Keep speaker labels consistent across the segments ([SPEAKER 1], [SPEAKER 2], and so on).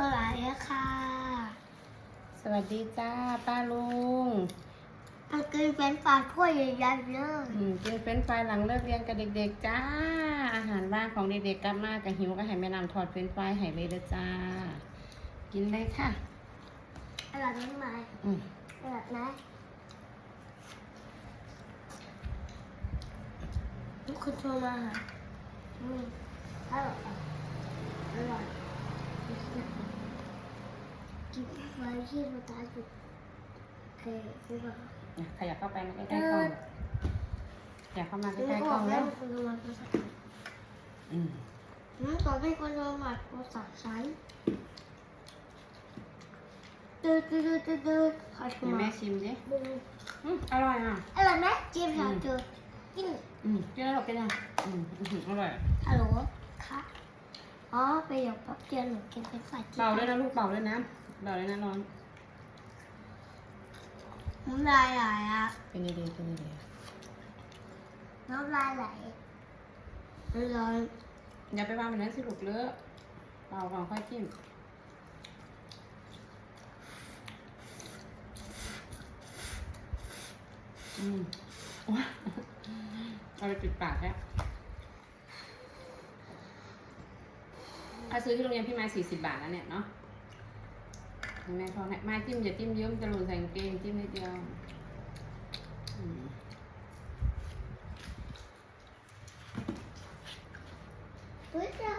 [SPEAKER 1] อะไรอะค่ะ
[SPEAKER 2] สวัสดีจ้าป้าลุง
[SPEAKER 1] มันกินเป็นปลาถ้วยใหญ่ๆเลย
[SPEAKER 2] อืมกินเฟรนช์ฟรายหลังเลิกเรียนกับเด็กๆจ้า อาหารว่างของเด็กๆกลับมากับหิวก็ให้แม่นำถอดเฟรนช์ฟรายให้เลยเด้อจ้า กินเลยค่ะ
[SPEAKER 1] อร่อยไหม
[SPEAKER 2] อืม
[SPEAKER 1] อร่อยไหมทุกคนโทรมาหาอืมอร่อยอร่อย กินไว้ที่เราตายจุดโอเคดีกว่า
[SPEAKER 2] อะขยับเข้าไปมาใกล้ๆกล้องขยับเข้ามาใกล้ๆกล้อง
[SPEAKER 1] แล้
[SPEAKER 2] แล้วว
[SPEAKER 1] คนโทรมาภาษา
[SPEAKER 2] อืม
[SPEAKER 1] อืมตอนให้คนโทรมาภาษาใช้ตืดตืดตืดตืดตืดขอโทร
[SPEAKER 2] เดี๋ยว
[SPEAKER 1] มา
[SPEAKER 2] แม่ชิมดิ
[SPEAKER 1] ดู
[SPEAKER 2] อืมอร่อยอะ
[SPEAKER 1] อร่อยไหมจิ้มชาจืดกิน
[SPEAKER 2] อืมกินแล้วหรอกกินยังอืมอื้อหืออร่อย
[SPEAKER 1] ฮัลโหลค่ะอ๋อไปหยกแป๊บเดียวหนูกินเป็นฝ่าย
[SPEAKER 2] เป่าด้วยนะลูกเป่าด้วยนะ เป่าด้วยนะร้อน
[SPEAKER 1] น้ำลายไหลอะ
[SPEAKER 2] เป็นดีๆเป็นดี
[SPEAKER 1] น้ำลายไหลน้ำลาย
[SPEAKER 2] ๆอย่าไปวางแบบนั้นสิลูกเลอะเป่าก่อนค่อยจิ้มอืมโอ๊ยเอาไปปิดปากแล้วถ้าซื้อที่โรงเรียนพี่ไม้สี่สิบบาทแล้วเนี่ยเนาะ แม่พอเนี่ยไม้จิ้มอย่าจิ้มเยอะมันจะหล่นใส่กางเกงจิ้มนิดเดียวอืม
[SPEAKER 1] เฮ้ยจ้า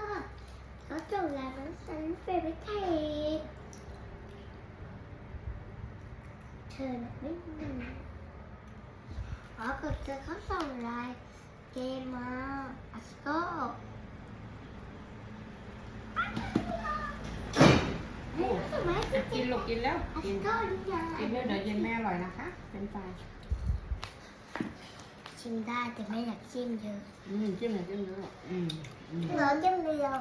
[SPEAKER 1] เขาจบแล้วนะฉันเป็นไม่ใช่เธอน่ะไม่มีอ๋อก็เจอเขาส่งไลน์เกมมาอัสโต
[SPEAKER 2] โอ้อะ กินลูกกินแล้ว
[SPEAKER 1] อัส
[SPEAKER 2] กิน
[SPEAKER 1] โตดีจัง
[SPEAKER 2] กินแล้วเดี๋ยวเย็นแม่อร่อยนะคะ เป็นไฟ
[SPEAKER 1] ชิมได้แต่ไม่อยากชิมเยอะ
[SPEAKER 2] อืมจิ้มหน่อยจิ้มเยอะอืมอืม
[SPEAKER 1] น้องจิ้มเดียว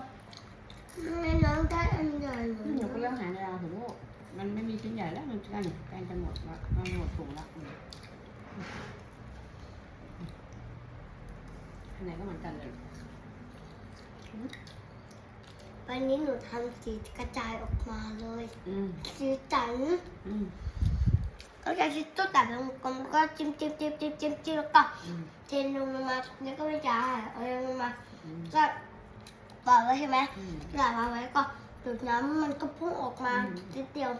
[SPEAKER 1] ไม่น้องได้อันใหญ่เหมือน
[SPEAKER 2] หนูก็เลือกหายาวเถอะลูกมันไม่มีชิ้นใหญ่แล้วมันใกล้ใกล้จะหมดละมันหมดถุงละอืมอันไหนก็เหมือนกันเลย
[SPEAKER 1] วันนี้หนูทำสีกระจายออกมาเลย
[SPEAKER 2] อืม
[SPEAKER 1] สีจัน
[SPEAKER 2] อืม
[SPEAKER 1] ก็จะชิ้นตัวแต่ลงกลมก็จิ้มจิ้มจิ้มจิ้มจิ้มจิ้มแล้วก็
[SPEAKER 2] อืม
[SPEAKER 1] เทลงมาแล้วก็ไม่จ่ายเอาลงมา
[SPEAKER 2] อืม
[SPEAKER 1] ก็ปล่อยไว้ใช่ไหม
[SPEAKER 2] อืม
[SPEAKER 1] ปล่อยไว้ก็ดูดน้ำมันก็พุ่งออกมา
[SPEAKER 2] อืม
[SPEAKER 1] นิดเดียว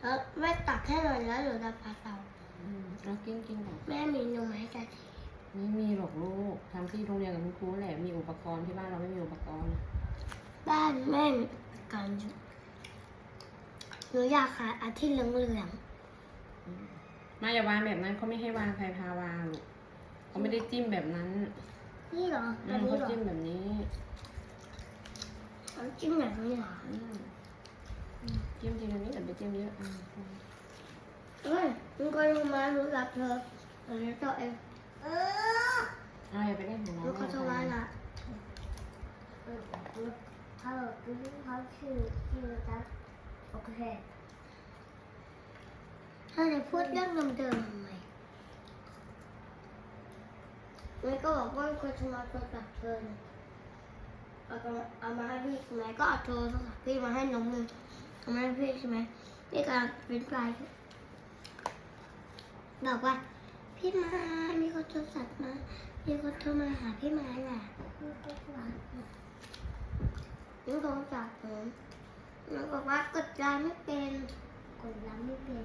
[SPEAKER 1] แล้วแม่ตักให้หน่อยแล้วหนูจะปาเตา
[SPEAKER 2] อืมเอากินกินก่อน
[SPEAKER 1] แม่มีนมให้กะทิ
[SPEAKER 2] ไม่มีหรอกลูกทำที่โรงเรียนกับคุณครูแหละมีอุปกรณ์ที่บ้านเราไม่มีอุปกรณ์
[SPEAKER 1] บ้านแม่มีกันอยู่หนูอยากขายอาที่เหลือง
[SPEAKER 2] อืมมาอย่าวางแบบนั้นเขาไม่ให้วางใครพาวางลูกเขาไม่ได้จิ้มแบบนั้น
[SPEAKER 1] ๆนี่เหรอ
[SPEAKER 2] อื
[SPEAKER 1] แบบ
[SPEAKER 2] ม
[SPEAKER 1] นี้
[SPEAKER 2] เขา
[SPEAKER 1] เหรอ
[SPEAKER 2] จิ้มแบบนี้
[SPEAKER 1] เขาจิ้มแบบนี้เหรอ
[SPEAKER 2] อืมจิ้มทีละนิดแต่ไม่จิ้มเยอะอืม
[SPEAKER 1] เอ้ยมึงก็ลงมาหนูรับเธอเดี๋ยวตัวเองเออ
[SPEAKER 2] เอาอย่าไปเล่นของ
[SPEAKER 1] ห
[SPEAKER 2] น้อง
[SPEAKER 1] นูขอโทษ
[SPEAKER 2] แม่
[SPEAKER 1] นะเออ ฮัลโหลคือเขาชื่อชื่อจ๊ะโอเคถ้าจะพูดเรื่องเดิมๆทำไมแม่ก็บอกว่าคนจะมาโทรศัพท์เธอนะเอาก็เอามาให้พี่ใช่ไหมก็เอาโทรศัพท์พี่มาให้น้องนึงเอามาให้พี่ใช่ไหมพี่กำลังเป็นปลายอยู่บอกว่า พี่มามีคนโทรศัพท์มา มีคนโทรมาหาพี่มาแหละมีคนโทรหา หนูโทรศัพท์หนูหนูบอกว่ากดไลน์ไม่เป็นกดไลน์ไม่เป็น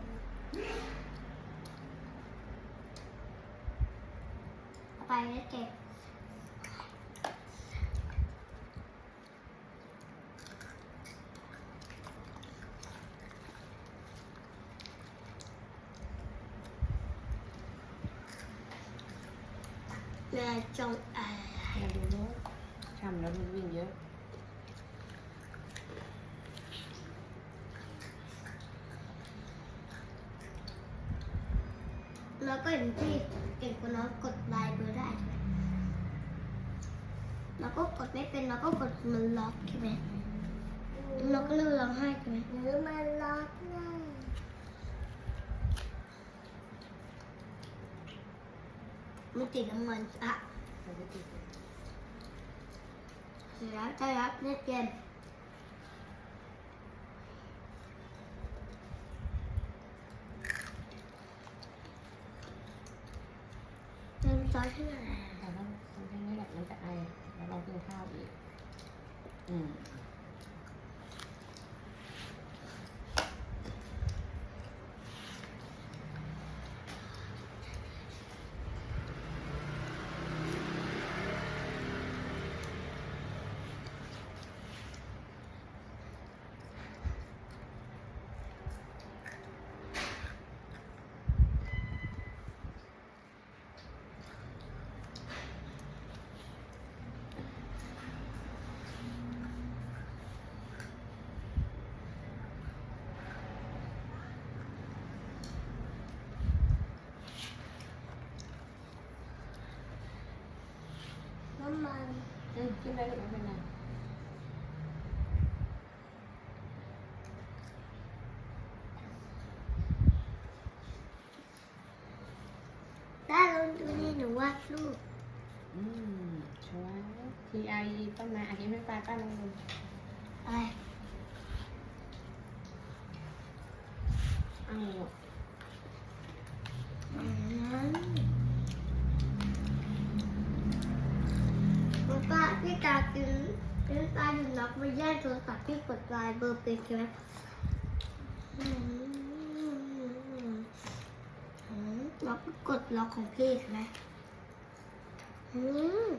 [SPEAKER 1] เอาไปแล้วเก็บแม่จงอะไร
[SPEAKER 2] อย่าดูลูกทำแล้วมันวิ่งเยอะ
[SPEAKER 1] แล้วก็เห็นพี่เก่งกว่าน้องกดไลน์เบอร์ได้ใช่ไหมแล้วก็กดไม่เป็นแล้วก็กดมันล็อกใช่ไหมเราก็เลยร้องไห้ใช่ไหมหรือมันล็อกง่ายมันติดน้ำมันอะเสร็จแล้วจะรับเล่นเกม อยขึ้นมา แล้ว
[SPEAKER 2] แต่ว่าทำแค่นี้แบบมันจะไอแล้วเรากินข้าวอีก อืม
[SPEAKER 1] น้ำมัน
[SPEAKER 2] อืมกินได้หรือไม่เป็นไร
[SPEAKER 1] ได้ลองดูนี่หนูวาดรูป
[SPEAKER 2] อืมช่วย T I E ต้นไม้อาทิตย์ไม่ไปป้าลงดู
[SPEAKER 1] อะไร
[SPEAKER 2] อ้าว
[SPEAKER 1] อืมแล้วป้า พี่ตากินพี่ตาอยู่นักมาแย่งโทรศัพท์พี่กดไลน์เบอร์เป็นใช่ไหมอืมอืมแล้วก็กดล็อกของพี่ใช่ไหมอืม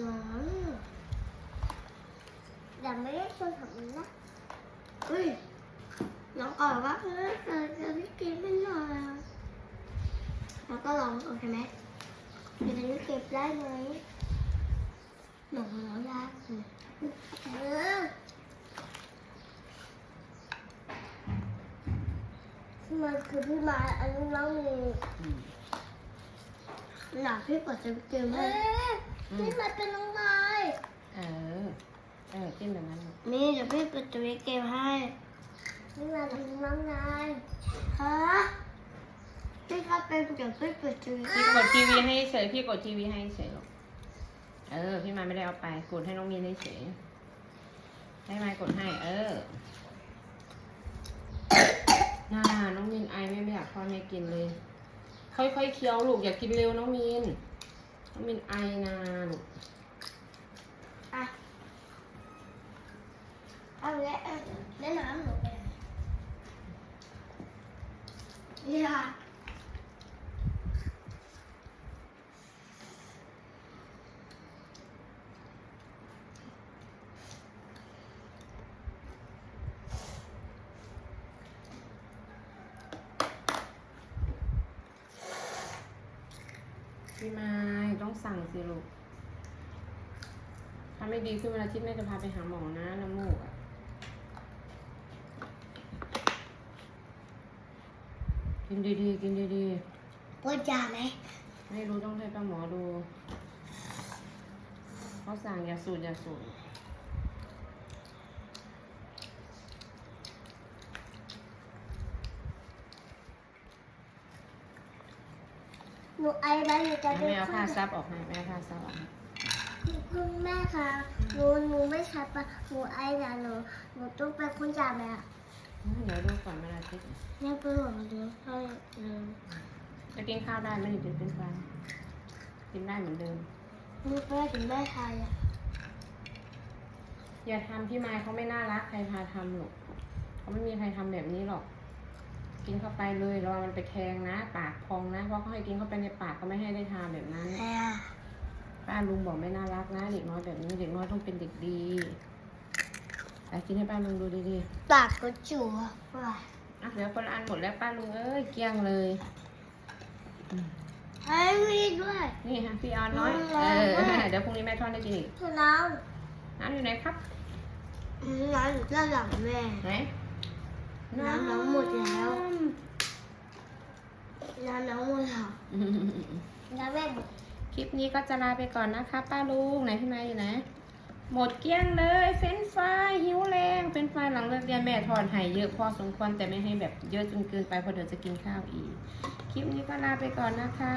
[SPEAKER 1] หวานแต่ไม่ได้โทรศัพท์มันนะเฮ้ยน้องก่อนว่าเออเออเออพี่เกมไม่หน่อยอะ แล้วก็ลองโอเคไหมเดี๋ยวพี่เก็บได้ไหมหนูร้องยากเลยเออมันคือพี่มาอันนี้น้องมี
[SPEAKER 2] อืม
[SPEAKER 1] หนักพี่กดจะเกมให้พี่มาเป็นน้องนาย
[SPEAKER 2] เออ เออจิ้มแบบนั้นลูก
[SPEAKER 1] นี่เดี๋ยวพี่กดจะเกมให้พี่มาเป็นน้องนายฮะ พี่ก็เป็นเดี๋ยวพี่กดจะ
[SPEAKER 2] พี่กดทีวีให้เฉยพี่กดทีวีให้เฉยลูกเออ พี่มาไม่ได้เอาไปกดให้น้องมีนให้เฉยให้ม้กดให้ เออน่าน้องมีนไอแม่ไม่อยากทอดให้กินเลย ค่อยๆเคี้ยวลูกอย่ากกินเร็วน้องมีนน้องมีนไอนะลูก
[SPEAKER 1] อะเอาแล้วเอาแล้วน้ำหนูไปไหนเนี่
[SPEAKER 2] พี่ไม้ต้องสั่งสิลูก ถ้าไม่ดีขึ้นวันอาทิตย์แม่จะพาไปหาหมอนะน้ำมูกอะกินดีๆ กินดี
[SPEAKER 1] ปวดยาไหม
[SPEAKER 2] ๆ ไม่รู้ต้องให้ป้าหมอดู เขาสั่งอย่าสูดอย่าสูด
[SPEAKER 1] หนูไอแล้วหนูจะ
[SPEAKER 2] แม่เอาผ้าซับออกให้แม่เอาผ้าซับออกให้
[SPEAKER 1] คุณแม่คะหนูหนูไม่ใช่ปะหนูไอนะหนูหนูต้องไปคุณยาไหมอะ
[SPEAKER 2] เดี๋ยวดูก่อนวันอาทิตย์
[SPEAKER 1] แม่ไปหมดเลยให้เลย
[SPEAKER 2] จะกินข้าวได้ไหมหรือจะเป็นฟันกินได้เหมือนเดิม
[SPEAKER 1] หนูไปถึงแม่ทายอะ
[SPEAKER 2] อย่าทำพี่ไม้เขาไม่น่ารักใครพาทำหรอกเขาไม่มีใครทำแบบนี้หรอก กินเข้าไปเลยรอมันไปแทงนะ ปากพองนะเพราะเขาให้กินเข้าไปในปากเขาไม่ให้ได้ทานแบบนั้น
[SPEAKER 1] แม่
[SPEAKER 2] ป้าลุงบอกไม่น่ารักนะเด็กน้อยแบบนี้เด็กน้อยต้องเป็นเด็กดีไปกินให้ป้าลุงดูดี
[SPEAKER 1] ปากก็จั่วว่ะ
[SPEAKER 2] ๆอะเดี๋ยวคนละอันหมดแล้วป้าลุงเอ้ยเกลี้ยงเลยอืม
[SPEAKER 1] ให้มีด้วย
[SPEAKER 2] นี่ฮะพี่ออนน้อย
[SPEAKER 1] อืม
[SPEAKER 2] เออเดี๋ยวพรุ่งนี้แม่ทอดได้กินอีก
[SPEAKER 1] คือน้
[SPEAKER 2] น้ำอยู่ไหนครับำ
[SPEAKER 1] น้ำอยู่ด้านหลังแม่
[SPEAKER 2] ไหน
[SPEAKER 1] น้ำน้ำหมดแล้วน้ำน้ำหมดแล้ว
[SPEAKER 2] อืม
[SPEAKER 1] น้ำแม่หมด
[SPEAKER 2] คลิปนี้ก็จะลาไปก่อนนะคะ ป้าลุงไหนพี่มาอยู่ไหนหมดเกลี้ยงเลยเฟรนช์ฟรายหิวแรงเฟรนช์ฟรายหลังเลิกเรียนแม่ทอดให้เยอะพอสมควรแต่ไม่ให้แบบเยอะจนเกินไปเพราะเดี๋ยวจะกินข้าวอีก คลิปนี้ก็ลาไปก่อนนะคะ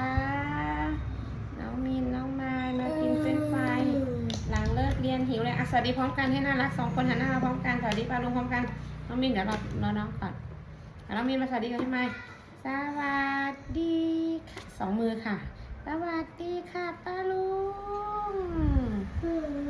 [SPEAKER 2] น้องมีนน้องมายมากินเฟรนช์ฟรายหลังเลิกเรียนหิวเลยอะสวัสดีพร้อมกันให้น่ารักสองคนหันหน้ามาพร้อมกันสวัสดีป้าลุงพร้อมกัน น้องมินเดี๋ยวเรารอน้องก่อนน้องมินมาสวัสดีกับพี่ไม้สวัสดีค่ะสองมือค่ะ สวัสดีค่ะป้าลุง